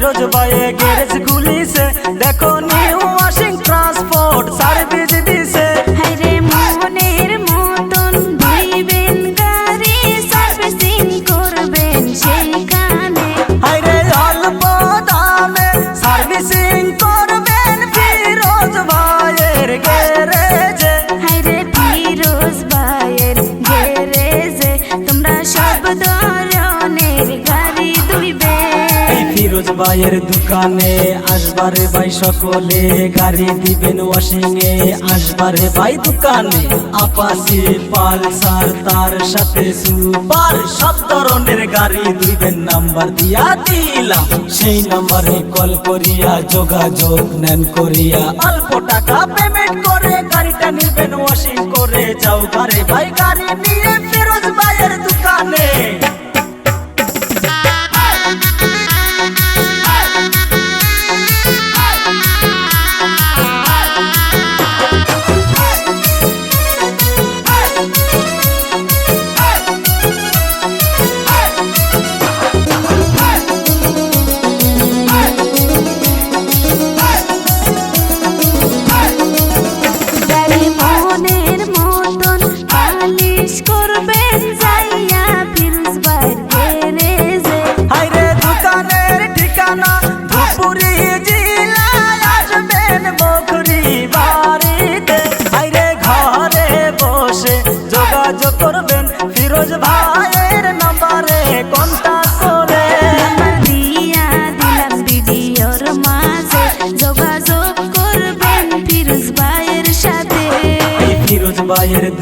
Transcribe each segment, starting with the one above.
ফিরোজ ভাইয়ে গ্যারেজ খুলিছে দেখো নিউ ভাইয়ের দোকানে আসবারে ভাই সকলে গাড়ি দিবেন ওয়াশিং এ। আসবারে ভাই দোকানে আপাসি পালসার তার সাথে সুপার। সব ধরনের গাড়ি দিবেন, নাম্বার দিয়া দিলাম। সেই নাম্বারে কল করিয়া, যোগাযোগ নেন করিয়া। অল্প টাকা পেমেন্ট করে গাড়িটা নিবেন ওয়াশিং করে যাও গাড়ি ভাই গাড়ি নিয়ে ফিরোজ ভাইয়ের দোকানে।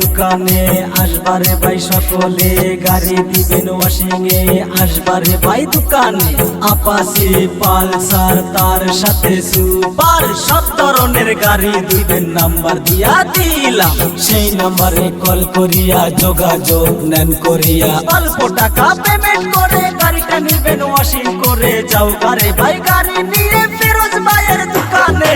দোকানে আসবারে ভাই সকলে গাড়ি দিবেন ওয়াশিং এ আসবারে ভাই দোকানে আপাসি পালসার, তার সাথে সুপার সব ধরনের গাড়ি দিবেন নাম্বার দিয়া দিলাম। সেই নাম্বারে কল করিয়া যোগাযোগ নেন করিয়া। অল্প টাকা পেমেন্ট করে গাড়িটা নিবেন ওয়াশিং করে যাও। গাড়ি ভাই, গাড়ি নিয়ে ফিরোজ ভাইয়ের দোকানে।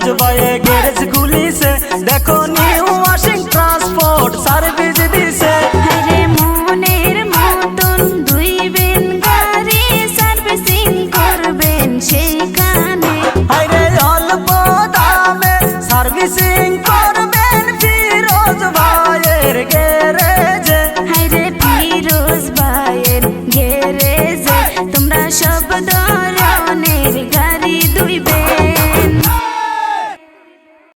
ভাইয়ে গ্যারেজ খুলিছে। দেখো নিউ ওয়াশিং ট্রান্সপোর্ট সার্ভিস দিছে। হায়রে মনের মতন ধুইবেন গাড়ি সার্ভিসিং করবেন সেইখানে অল্প দামে সার্ভিসিং করে